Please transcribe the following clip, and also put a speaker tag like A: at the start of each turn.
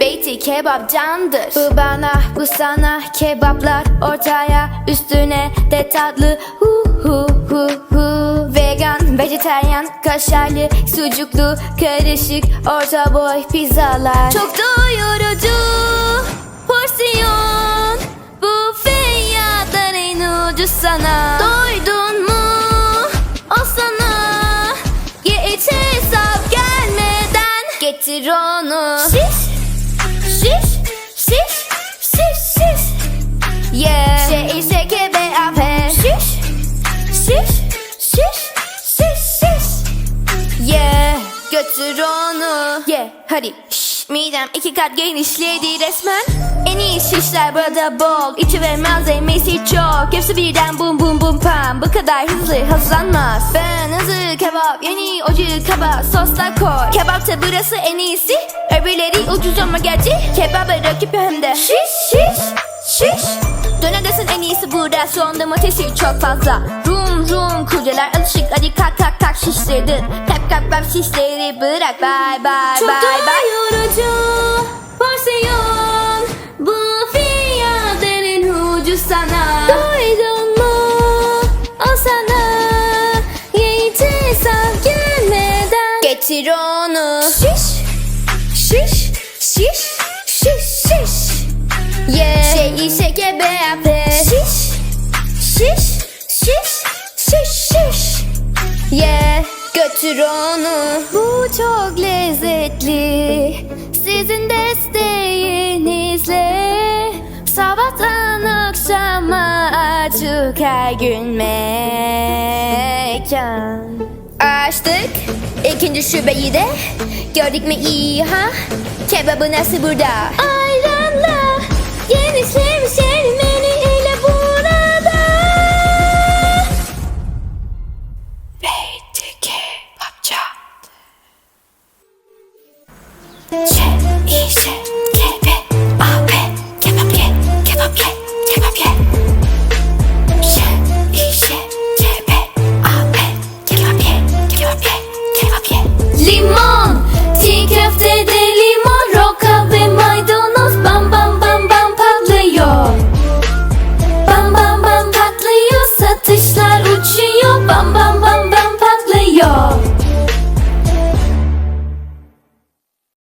A: Beyti kebap candır. Bu bana, bu sana kebaplar ortaya üstüne de tatlı. Hu hu hu hu. Vegan, vejeteryan, kaşarlı, sucuklu, karışık, orta boy pizzalar. Çok doyurucu porsiyon. Bu fiyatlar en ucuz sana. Getir onu Şiş Şiş Şiş Şiş Şiş Yeah. Şey ise kebe Şiş Şiş Şiş Şiş Şiş Yeah. Götür onu. Yeah hadi Midem iki kat genişledi resmen. En iyi şişler burada bol. İçi ve malzemesi çok. Hepsi birden bum bum bum pam. Bu kadar hızlı hazırlanmaz. Ben hızlı kebap Yeni ucu kaba sosla koy. Kebapta burası en iyisi. Öbürleri ucuz ama gerçi Kebaba rakip hem de. Şiş şiş şiş. Dönerdesin en iyisi burada. Soğan domatesi çok fazla. Rum rum kurcalar alışık. Hadi kalk kalk kalk şiştirdin Kap kap kap şişleri bırak. Bye bye
B: Çok
A: bye. Bye
B: doyurucu porsiyon Bu fiyatların ucuz sana. Doydun mu? O sana. Hesap gelmeden.
A: Getir onu.
B: Şiş Şiş Şiş Şiş Şiş.
A: Yeah. Şey işe kebe Yeah Götür onu. Bu çok lezzetli. Sizin desteğinizle. Sabahtan akşama açık her gün mekan. Açtık. İkinci şubeyi de. Gördük mü? İyi ha? Kebabı nasıl burada
B: 浅一些